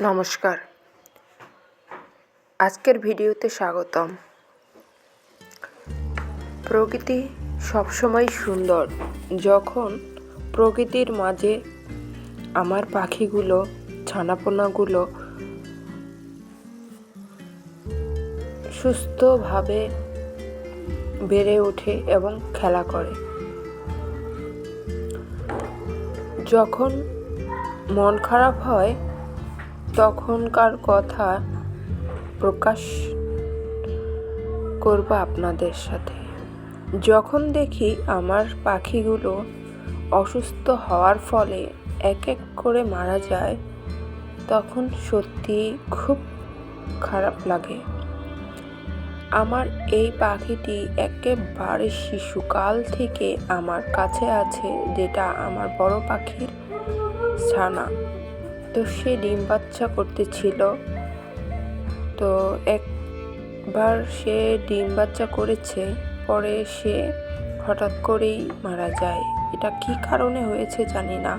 নমস্কার। আজকের ভিডিওতে স্বাগতম। প্রকৃতি সবসময় সুন্দর। যখন প্রকৃতির মাঝে আমার পাখিগুলো, ছানাপোনাগুলো সুস্থভাবে বেড়ে ওঠে এবং খেলা করে। যখন মন খারাপ হয় তখনকার কথা প্রকাশ করব আপনাদের সাথে। যখন দেখি আমার পাখিগুলো অসুস্থ হওয়ার ফলে এক এক করে মারা যায়, তখন সত্যি খুব খারাপ লাগে। আমার এই পাখিটি একেবারে শিশুকাল থেকে আমার কাছে আছে, যেটা আমার বড় পাখির ছানা। তো সে ডিম বাচ্চা করতেছিল। তো একবার সে ডিম বাচ্চা করেছে, পরে সে হঠাৎ করেই মারা যায়। এটা কি কারণে হয়েছে জানি না।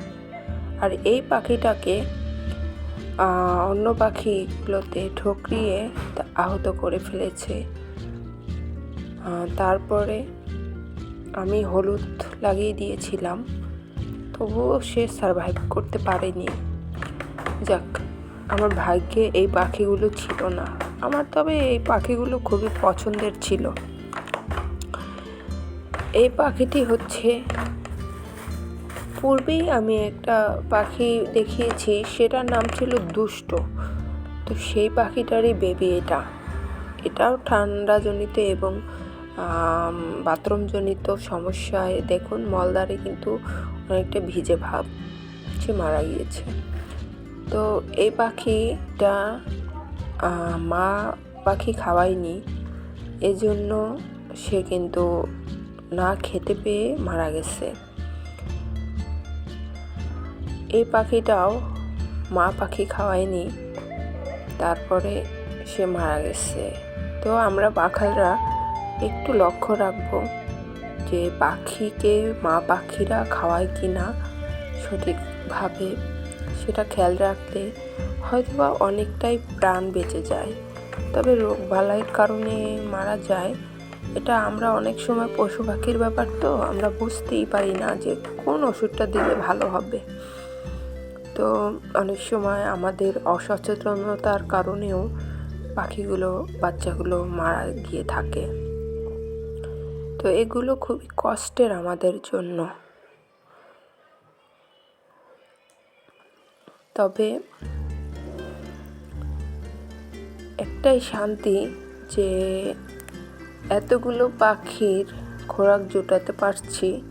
আর এই পাখিটাকে অন্য পাখিগুলোতে ঠকরিয়ে আহত করে ফেলেছে। তারপরে আমি হলুদ লাগিয়ে দিয়েছিলাম, তবুও সে সারভাইভ করতে পারেনি। যাক, আমার ভাগ্যে এই পাখিগুলো ছিল না। আমার তবে এই পাখিগুলো খুবই পছন্দের ছিল। এই পাখিটি হচ্ছে, পূর্বেই আমি একটা পাখি দেখিয়েছি, সেটার নাম ছিল দুষ্ট। তো সেই পাখিটারই বেবি এটা। এটাও ঠান্ডাজনিত এবং বাথরুমজনিত সমস্যায় দেখুন মলদারে কিন্তু অনেকটা ভিজে ভাব সে মারা গিয়েছে। তো এই পাখিটা মা পাখি খাওয়ায়নি। এজন্য সে কিন্তু না খেতে পেয়ে মারা গেছে। এই পাখিটাও মা পাখি খাওয়ায়নি, তারপরে সে মারা গেছে। তো আমরা পাখালরা একটু লক্ষ্য রাখব যে পাখিকে মা পাখিরা খাওয়ায় কি না সঠিকভাবে সেটা খেয়াল রাখলে হয়তো বা অনেকটাই প্রাণ বেঁচে যায়। তবে রোগ বালাইয়ের কারণে মারা যায়। এটা আমরা অনেক সময় পশু পাখির ব্যাপার তো, আমরা বুঝতেই পারি না যে কোন ওষুধটা দিলে ভালো হবে। তো অনেক সময় আমাদের অসচেতনতার কারণেও পাখিগুলো, বাচ্চাগুলো মারা গিয়ে থাকে। তো এগুলো খুবই কষ্টের আমাদের জন্য। তবে একটাই শান্তি যে এতগুলো পাখির খোরাক জোটাতে পারছি।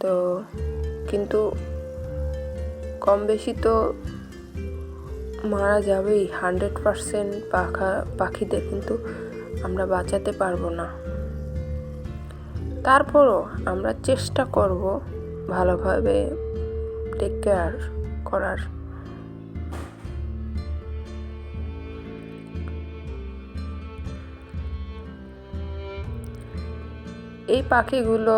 তো কিন্তু কম বেশি তো মারা যাবেই। হান্ড্রেড পারসেন্ট পাখা, পাখিদের কিন্তু আমরা বাঁচাতে পারব না। তারপরও আমরা চেষ্টা করব ভালোভাবে টেক কেয়ার করার। এই পাখিগুলো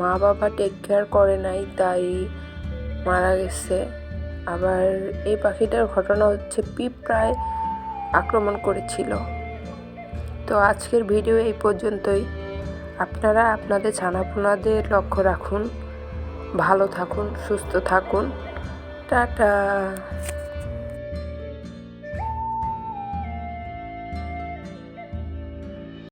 মা বাবা টেক কেয়ার করে নাই, তাই মারা গেছে। আবার এই পাখিটার ঘটনা হচ্ছে পিঁপড়ায় আক্রমণ করেছিল। তো আজকের ভিডিও এই পর্যন্তই। আপনারা আপনাদের ছানাপোনাদের লক্ষ্য রাখুন। ভালো থাকুন সুস্থ থাকুন। টাটা।